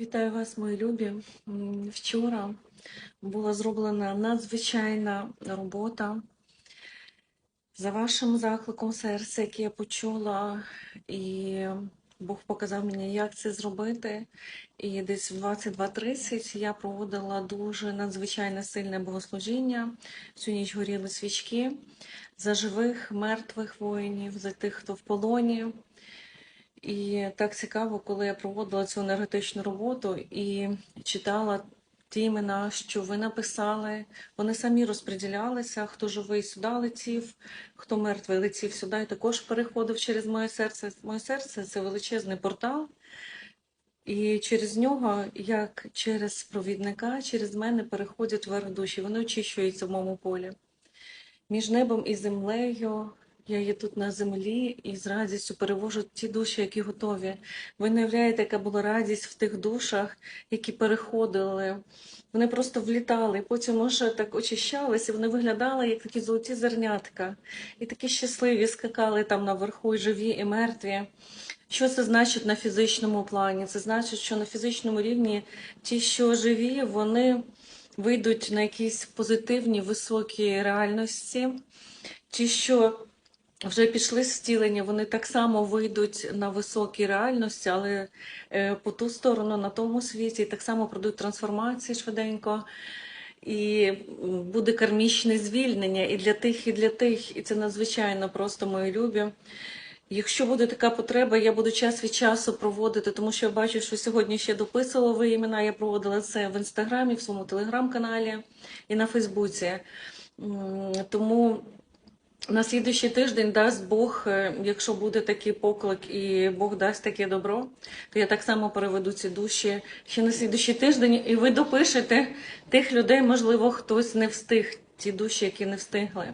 Вітаю вас, мої любі. Вчора була зроблена надзвичайна робота за вашим закликом серця, який я почула, і Бог показав мені, як це зробити. І десь в 22.30 я проводила дуже надзвичайно сильне богослужіння. Всю ніч горіли свічки за живих, мертвих воїнів, за тих, хто в полоні. І так цікаво, коли я проводила цю енергетичну роботу і читала ті імена, що ви написали. Вони самі розподілялися, хто живий сюди летів, хто мертвий летів сюди, і також переходив через моє серце. Моє серце це величезний портал. І через нього, як через провідника, через мене переходять вверх душі. Вони очищуються в моєму полі. Між небом і землею я є тут на землі і з радістю перевожу ті душі, які готові. Ви не уявляєте, яка була радість в тих душах, які переходили. Вони просто влітали, потім уже так очищалися, вони виглядали як такі золоті зернятка. І такі щасливі скакали там наверху, і живі, і мертві. Що це значить на фізичному плані? Це значить, що на фізичному рівні ті, що живі, вони вийдуть на якісь позитивні, високі реальності. Ті, що вже пішли з втілення, вони так само вийдуть на високі реальності, але е, по ту сторону, на тому світі, так само пройдуть трансформації швиденько. І буде кармічне звільнення і для тих, і для тих. І це надзвичайно просто мої любі. Якщо буде така потреба, я буду час від часу проводити, тому що я бачу, що сьогодні ще дописувала ви імена. Я проводила це в інстаграмі, в своєму телеграм-каналі і на Фейсбуці. Тому на слідуючий тиждень дасть Бог, е, якщо буде такий поклик і Бог дасть таке добро, то я так само переведу ці душі ще на слідуючий тиждень, і ви допишете тих людей, можливо, хтось не встиг, ті душі, які не встигли.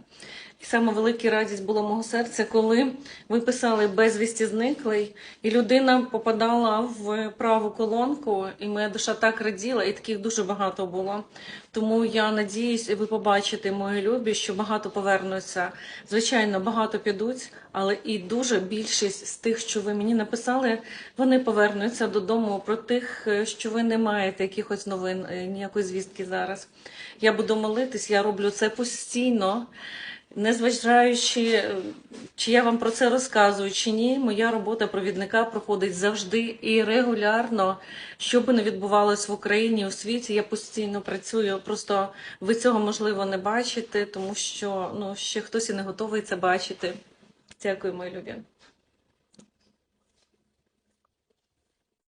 І саме велика радість була мого серця, коли ви писали безвісті зниклий, і людина попадала в праву колонку, і моя душа так раділа, і таких дуже багато було. Тому я надіюсь, і ви побачите, мої любі, що багато повернуться. Звичайно, багато підуть, але і дуже більшість з тих, що ви мені написали, вони повернуться додому. Про тих, е, що ви не маєте якихось новин, е, ніякої звістки зараз. Я буду молитись, я роблю це постійно. Незважаючи, е, чи я вам про це розказую чи ні, моя робота провідника проходить завжди і регулярно. Що би не відбувалось в Україні у світі, я постійно працюю. Просто ви цього можливо не бачите, тому що ну ще хтось і не готовий це бачити. Дякую, мої любі.